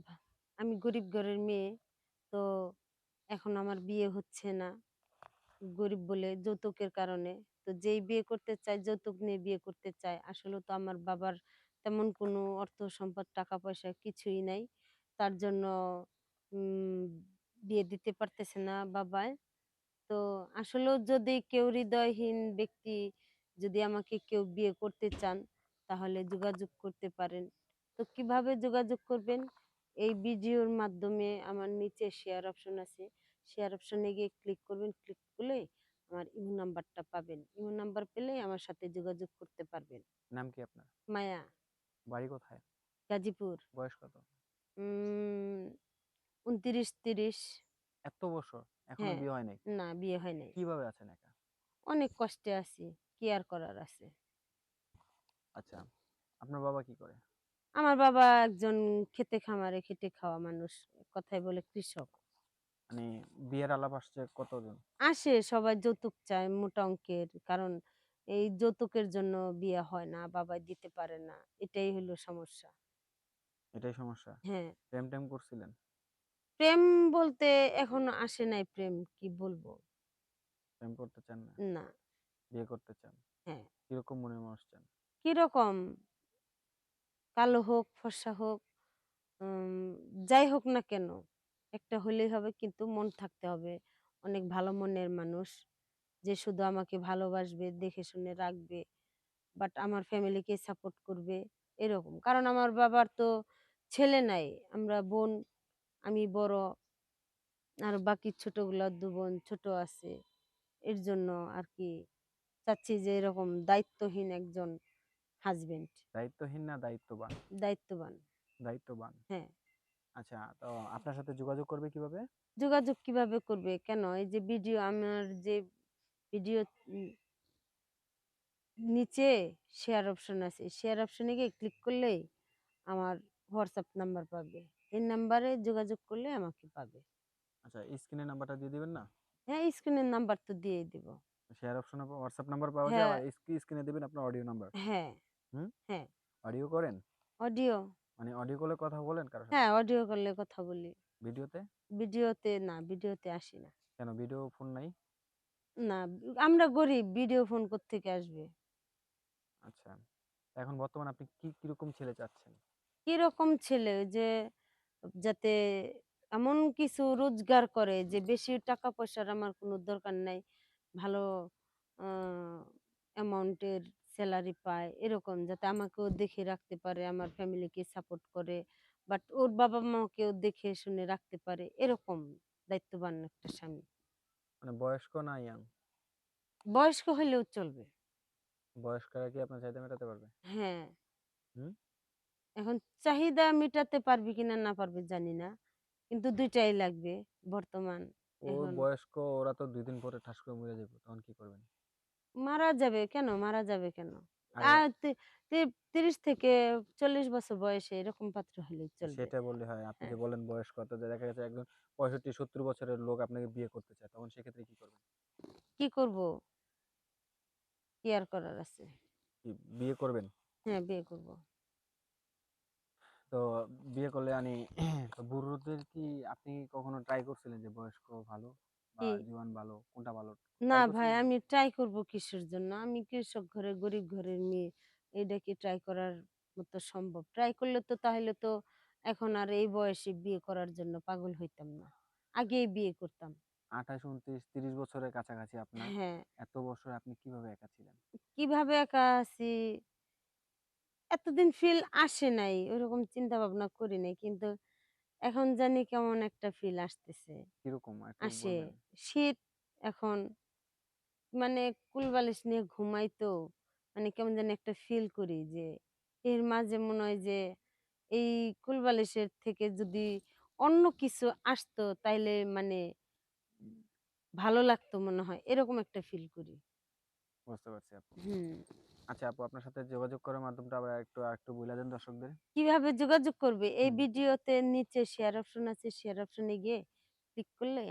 ভা- আমি গরিব ঘরের মেয়ে, তো এখন আমার বিয়ে হচ্ছে না। গরিব বলে যৌতুকের কারণে। তো যেই বিয়ে করতে চায়, যৌতুক নিয়ে বিয়ে করতে চায়, আসলে তো আমার বাবার তেমন কোনো অর্থ সম্পদ টাকা পয়সা কিছুই নাই। তার জন্য বিয়ে দিতে পারতেছে না বাবায় তো আসলেও যদি কেউ হৃদয়হীন ব্যক্তি যদি আমাকে কেউ বিয়ে করতে চান, তাহলে যোগাযোগ করতে পারেন। তো কীভাবে যোগাযোগ করবেন? এই ভিডিওর মাধ্যমে আমার নিচে শেয়ার অপশন আছে। শেয়ার অপশনে গিয়ে ক্লিক করবেন ক্লিক করলে আমার ইমো নাম্বারটা পাবেন। ইমো নাম্বার পেলে আমার সাথে যোগাযোগ করতে পারবেন। নাম কি আপনার? মায়া। বাড়ি কোথায়? গাজীপুর। বয়স কত? উম উনত্রিশ তিরিশ। এত বছর? এখনও হ্যাঁ। বিয়ে হয় নাই? না বিয়ে হয় নাই। কীভাবে আছেন একা? অনেক কষ্টে আছি। কি আর করার আছে? আচ্ছা আপনার বাবা কি করে? আমার বাবা একজন খেতে খামারে খেটে খাওয়া মানুষ কথায় বলে কৃষক। মানে বিয়ের আলাপ আসছে কতজন? আসে সবাই যৌতুক চায় মোটা অঙ্কের কারণ এই যৌতুকের জন্য বিয়ে হয় না বাবা দিতে পারে না এটাই হলো সমস্যা। এটাই সমস্যা? হ্যাঁ। প্রেম টেম করছিলেন? প্রেম বলতে এখনও আসে নাই প্রেম কি বলব? প্রেম করতে চান না? না। বিয়ে করতে চান? হ্যাঁ। কীরকম মনের মানুষ চান? কীরকম? কালো হোক, ফর্সা হোক যাই হোক না কেন, একটা হলেই হবে কিন্তু মন থাকতে হবে। অনেক ভালো মনের মানুষ যে শুধু আমাকে ভালোবাসবে, দেখে শুনে রাখবে বাট আমার ফ্যামিলিকে সাপোর্ট করবে, এরকম। কারণ আমার বাবার তো ছেলে নাই, আমরা বোন, আমি বড়, আর বাকি ছোটগুলো দু বোন, ছোট আছে, এর জন্য আর কি চাচ্ছি যে এরকম দায়িত্বহীন একজন হাজবেন্ড। দায়িত্বহীন না দায়িত্ববান? দায়িত্ববান। দায়িত্ববান। হ্যাঁ। আচ্ছা তো আপনার সাথে যোগাযোগ করবে কীভাবে? যোগাযোগ কীভাবে করবে? কেন? এই যে ভিডিও আমার যে ভিডিও নিচে শেয়ার অপশন আছে। শেয়ার অপশনে গিয়ে ক্লিক করলেই আমার হোয়াটসঅ্যাপ নাম্বার পাবে। এই নাম্বারে যোগাযোগ করলে আমাকে পাবে। আচ্ছা স্ক্রিনে নাম্বারটা দিয়ে দিবেন না? হ্যাঁ স্ক্রিনের নাম্বার তো দিয়ে দিব। শেয়ার অপশনে হোয়াটসঅ্যাপ নাম্বার পাওয়া যায় হ্যাঁ। স্ক্রিনে দিবেন আপনার অডিও নাম্বার হ্যাঁ। অডিও করেন? অডিও মানে অডিও কলে কথা বলেন সাথে? হ্যাঁ অডিও করলে কথা বলি। ভিডিওতে ভিডিওতে না ভিডিওতে আসি না। কেন ভিডিও ফোন নাই? না আমরা গরিব ভিডিও ফোন থেকে আসবে? আচ্ছা এখন বর্তমানে আপনি কি কীরকম ছেলে চাচ্ছেন? কীরকম ছেলে? যে যাতে এমন কিছু রোজগার করে যে বেশি টাকা পয়সার আমার কোনো দরকার নাই ভালো অ্যামাউন্টের স্যালারি পায় এরকম যাতে আমাকেও দেখে রাখতে পারে আমার ফ্যামিলিকে সাপোর্ট করে। বাট ওর বাবা মাকেও দেখে শুনে রাখতে পারে এরকম দায়িত্ববান একটা স্বামী। মানে বয়স্ক না ইয়াং বয়স্ক হলেও চলবে। বয়স্করা কি আপনার চাহিদা মেটাতে পারবে? হ্যাঁ। হুম? এখন চাহিদা মেটাতে পারবি কিনা না পারবে জানি না। কিন্তু দুইটাই লাগবে বর্তমান ও এখন বয়স্ক ওরা তো দুই দিন পরে ঠাস করে মরে যাবে তখন কি করবেন? মারা যাবে কেন? মারা যাবে কেন? আর তি- তি- তিরিশ থেকে চল্লিশ বছর বয়সে এরকম পাত্র হলেই চলবে। সেটা বললে হয়। আপনি যে হ্যাঁ। বলেন বয়স্ক তো দেখা গেছে একজন পঁয়ষট্টি সত্তর বছরের লোক আপনাকে বিয়ে করতে চায় তখন সেক্ষেত্রে কি করবেন? কি করব? কি আর করার আছে? কি বিয়ে করবেন? হ্যাঁ বিয়ে করব। তো বিয়ে করলে আমি তো বুড়োদের কি আপনি কখনো ট্রাই করছিলেন যে বয়স্ক ভালো? কি? জীবন ভালো কোনটা ভালো? না ভাই আমি ট্রাই করব কিসের জন্য? আমি কৃষক ঘরে গরিব ঘরের মেয়ে। এটা কি ট্রাই করার মতো সম্ভব। ট্রাই করলে তো তাহলে তো এখন আর এই বয়সে বিয়ে করার জন্য পাগল হইতাম না। আগেই বিয়ে করতাম। আঠাশ উনত্রিশ তিরিশ বছরের কাছাকাছি আপনার। হ্যাঁ। এত বছর আপনি কীভাবে একা ছিলেন? কীভাবে একা আছি? এতদিন ফিল আসে নাই। ওরকম চিন্তা ভাবনা করি নাই। কিন্তু এখন জানি কেমন একটা ফিল আসতেছে। কীরকম আসে শীত এখন মানে কুলবালিশ নিয়ে ঘুমাই তো মানে কেমন জানি একটা ফিল করি যে এর মাঝে মনে হয় যে এই কুলবালিশের থেকে যদি অন্য কিছু আসতো তাইলে মানে ভালো লাগতো মনে হয় এরকম একটা ফিল করি। বুঝতে পারছি আপু। হুম। আচ্ছা আপু আপনার সাথে যোগাযোগ করার মাধ্যমটা আবার একটু একটু বলে দেন দর্শকদের কীভাবে যোগাযোগ করবে এই। ভিডিওতে নিচে শেয়ার অপশন আছে শেয়ার অপশনে গিয়ে ক্লিক করলে